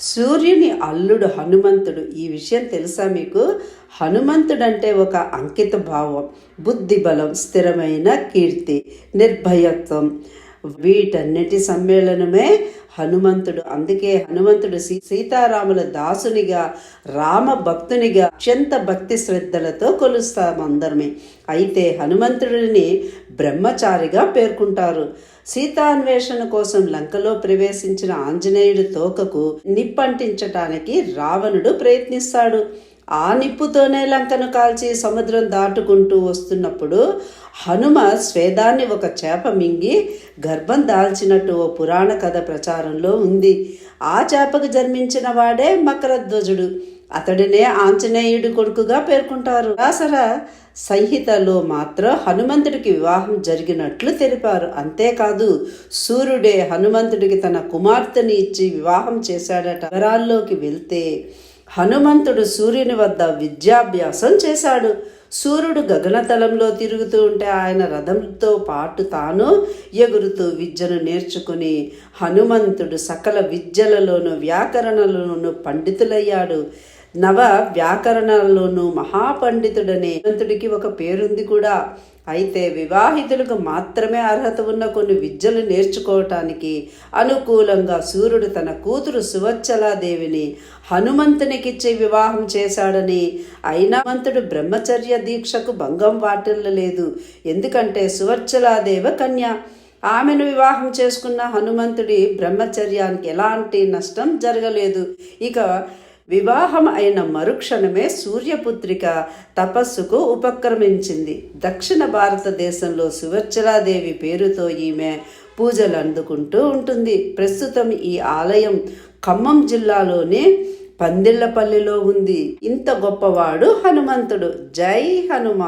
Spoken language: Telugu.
సూర్యుని అల్లుడు హనుమంతుడు. ఈ విషయం తెలుసా మీకు? హనుమంతుడంటే ఒక అంకిత భావం బుద్ధి బలం స్థిరమైన కీర్తి నిర్భయత్వం. వీటన్నిటి సమ్మేళనమే హనుమంతుడు. అందుకే హనుమంతుడు సీ సీతారాముల దాసునిగా రామ భక్తునిగా అత్యంత భక్తి శ్రద్ధలతో కొలుస్తాం అందరమే. అయితే హనుమంతుడిని బ్రహ్మచారిగా పేర్కొంటారు. సీతాన్వేషణ కోసం లంకలో ప్రవేశించిన ఆంజనేయుడి తోకకు నిప్పంటించటానికి రావణుడు ప్రయత్నిస్తాడు. ఆ నిప్పుతోనే లంకను కాల్చి సముద్రం దాటుకుంటూ వస్తున్నప్పుడు హనుమ స్వేదాన్ని ఒక చేప మింగి గర్భం దాల్చినట్టు ఓ పురాణ కథ ప్రచారంలో ఉంది. ఆ చేపకు జన్మించిన వాడే మకరధ్వజుడు. అతడినే ఆంజనేయుడి కొడుకుగా పేర్కొంటారు. దాసర సంహితలో మాత్రం హనుమంతుడికి వివాహం జరిగినట్లు తెలిపారు. అంతేకాదు సూర్యుడే హనుమంతుడికి తన కుమార్తెని ఇచ్చి వివాహం చేశాడట. వివరాల్లోకి వెళ్తే హనుమంతుడు సూర్యుని వద్ద విద్యాభ్యాసం చేశాడు. సూర్యుడు గగనతలంలో తిరుగుతూ ఉంటే ఆయన రథంతో పాటు తాను ఎగురుతూ విద్యను నేర్చుకుని హనుమంతుడు సకల విద్యలలోనూ వ్యాకరణలోను పండితులయ్యాడు. నవ వ్యాకరణాల్లోనూ మహాపండితుడనే హనుమంతుడికి ఒక పేరుంది కూడా. అయితే వివాహితులకు మాత్రమే అర్హత ఉన్న కొన్ని విద్యలు నేర్చుకోవటానికి అనుకూలంగా సూర్యుడు తన కూతురు సువచ్చలాదేవిని హనుమంతునికిచ్చి వివాహం చేశాడని అయినా హనుమంతుడు బ్రహ్మచర్య దీక్షకు భంగం వాటిల్లలేదు ఎందుకంటే సువచ్చలాదేవ కన్య. ఆమెను వివాహం చేసుకున్న హనుమంతుడి బ్రహ్మచర్యానికి ఎలాంటి నష్టం జరగలేదు. ఇక వివాహం అయిన మరుక్షణమే సూర్యపుత్రిక తపస్సుకు ఉపక్రమించింది. దక్షిణ భారతదేశంలో సువర్చలాదేవి పేరుతో ఈమె పూజలు అందుకుంటూ ఉంటుంది. ప్రస్తుతం ఈ ఆలయం ఖమ్మం జిల్లాలోని పందిళ్ళపల్లిలో ఉంది. ఇంత గొప్పవాడు హనుమంతుడు. జై హనుమ!